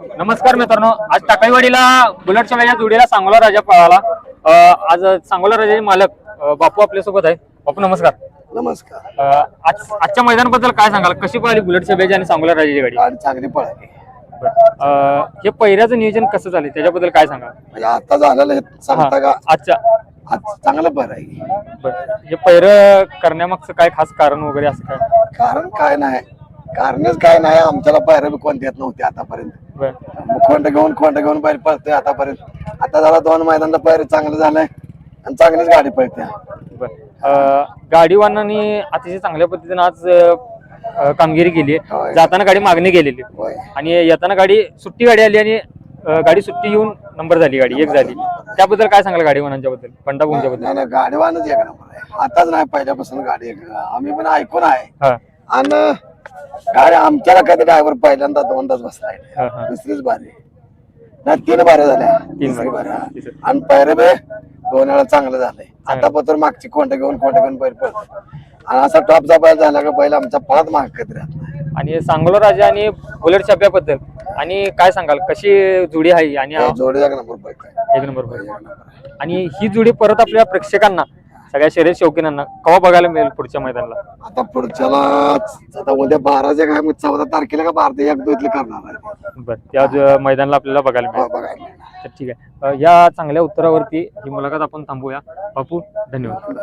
नमस्कार मित्रांनो आज टाकाईवाडीला बुलेटच्या वेळेच्या जोडीला सांगोला राजा पळाला. अं, आज सांगोला राजाचे मालक अं, बापू आपल्यासोबत आहे. बापू नमस्कार. नमस्कार. अं, आज आजच्या मैदानाबद्दल काय सांगाल? कशी पळाली बुलेटच्या बेज आणि सांगोला राजाची गाडी? गाडी चांगली पळाली. अं, हे पहिऱ्याचं नियोजन कसं झालं? त्याच्याबद्दल काय सांगा म्हणजे आता झालेलं हे सांगता का? आजच्या. आज चांगलं बरं आहे. बरं. हे पैर करण्यामागचं काय खास कारण वगैरे असं काय? कारण काय नाही. कारणच काय नाही आमच्याला पायऱ्या बी कोणती येत नव्हती आतापर्यंत. बरं. खोंड घेऊन खोंड घेऊन बैल पळतोय आतापर्यंत. आता जरा दोन मैदानाला पायरे चांगलं झालंय आणि चांगलीच गाडी पळते. बरं. अं, गाडीवानांनी अतिशय चांगल्या पद्धतीने आज अं, कामगिरी केली होय. जाताना गाडी मागणी केलेली होय. आणि येताना गाडी सुट्टी गाडी आली आणि अं, गाडी सुट्टी येऊन नंबर झाली गाडी एक झाली. त्याबद्दल काय सांगाल गाडीवानांच्या बद्दल? पंडाभूंच्या बद्दल? नाही नाही गाडीवानच एक नंबर आहे. आताच नाही पहिल्यापासून गाडी एक. आम्ही पण ऐकून आहे. हा. आणि गाडी आमच्याला कधी ड्रायव्हर पहिल्यांदा दोनदाच बसलाय दुसरीच बारी. नाही तीन बाऱ्या झाल्या. तिसरी बारी हा. आणि पैरे बे दोन वेळा चांगलं झालंय. आता पत्र मागची कोंड घेऊन कोंड घेऊन बैल पळतो. आणि असा टॉपचा बैल झाला का बैल आमच्या पळत माग राहत. आणि सांगोला राजा आणि बुलेट छाप्याबद्दल. आणि काय सांगाल? कशी जोडी आहे आणि जोडी एक नंबर एक. आणि ही जोडी परत आपल्या प्रेक्षकांना सगळ्या शर्यत शौकीनांना केव्हा बघायला मिळेल पुढच्या मैदानाला? आता पुढच्याला आता उद्या बाराच्या काय मग चौदा तारखेला का बारा एक दोतले करणार आहे. बरं त्या ज- मैदानाला आपल्याला बघायला हो, मिळेल. बघायला तर ठीक आहे. अं, या चांगल्या उत्तरावरती ही मुलाखत आपण थांबूया. बापू धन्यवाद.